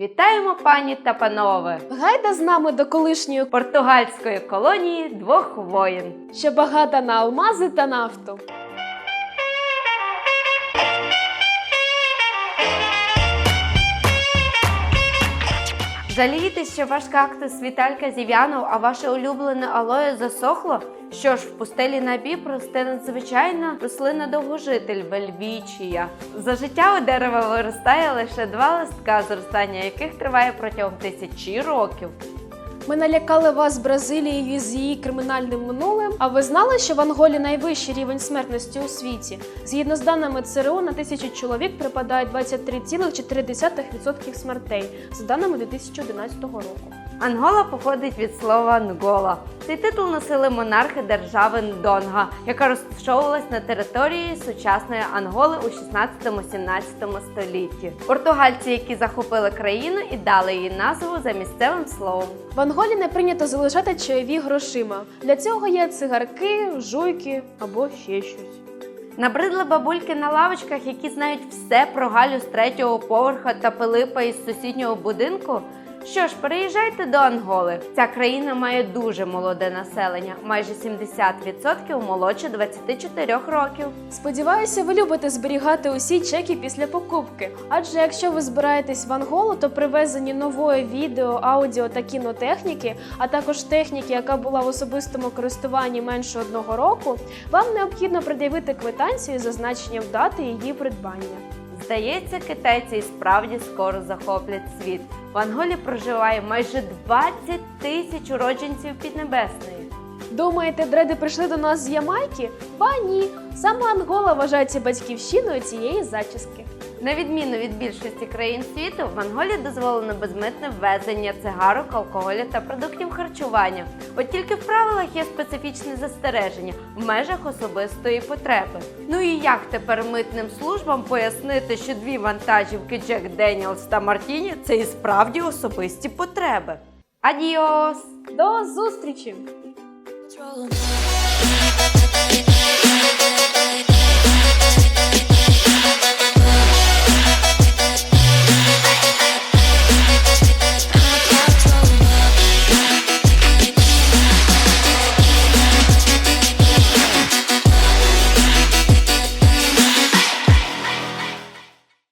Вітаємо, пані та панове! Гайда з нами до колишньої, Португальської колонії двох воїн. що багата на алмази та нафту. Жалієтесь, що ваш кактус Віталька зів'янув, а ваше улюблене алоє засохло? Що ж, в пустелі Набіб росте надзвичайна рослина довгожитель вельвічія. За життя у дерева виростає лише два листка, зростання яких триває протягом тисячі років. Ми налякали вас Бразилією з її кримінальним минулим. А ви знали, що в Анголі найвищий рівень смертності у світі? Згідно з даними ЦРУ, на тисячу чоловік припадає 23,4% смертей, за даними 2011 року. Ангола походить від слова нгола. Цей титул носили монархи держави Ндонга, яка розташовувалась на території сучасної Анголи у 16-17 столітті. Португальці, які захопили країну і дали їй назву за місцевим словом. В Анголі не прийнято залишати чайові грошима. Для цього є цигарки, жуйки або ще щось. Набридли бабульки на лавочках, які знають все про Галю з третього поверха та Пилипа із сусіднього будинку. Що ж, переїжджайте до Анголи. Ця країна має дуже молоде населення, майже 70% молодше 24 років. Сподіваюся, ви любите зберігати усі чеки після покупки. Адже якщо ви збираєтесь в Анголу, то привезені нової відео, аудіо та кінотехніки, а також техніки, яка була в особистому користуванні менше одного року, вам необхідно пред'явити квитанцію з зазначенням дати її придбання. Здається, китайці і справді скоро захоплять світ. В Анголі проживає майже 20 тисяч уродженців Піднебесної. Думаєте, дреди прийшли до нас з Ямайки? Ба ні. Саме Ангола вважається батьківщиною цієї зачіски. На відміну від більшості країн світу, в Анголі дозволено безмитне ввезення цигарок, алкоголю та продуктів харчування. От тільки в правилах є специфічне застереження в межах особистої потреби. Ну і як тепер митним службам пояснити, що дві вантажівки Джек Деніелс та Мартіні це і справді особисті потреби? Адіос! До зустрічі!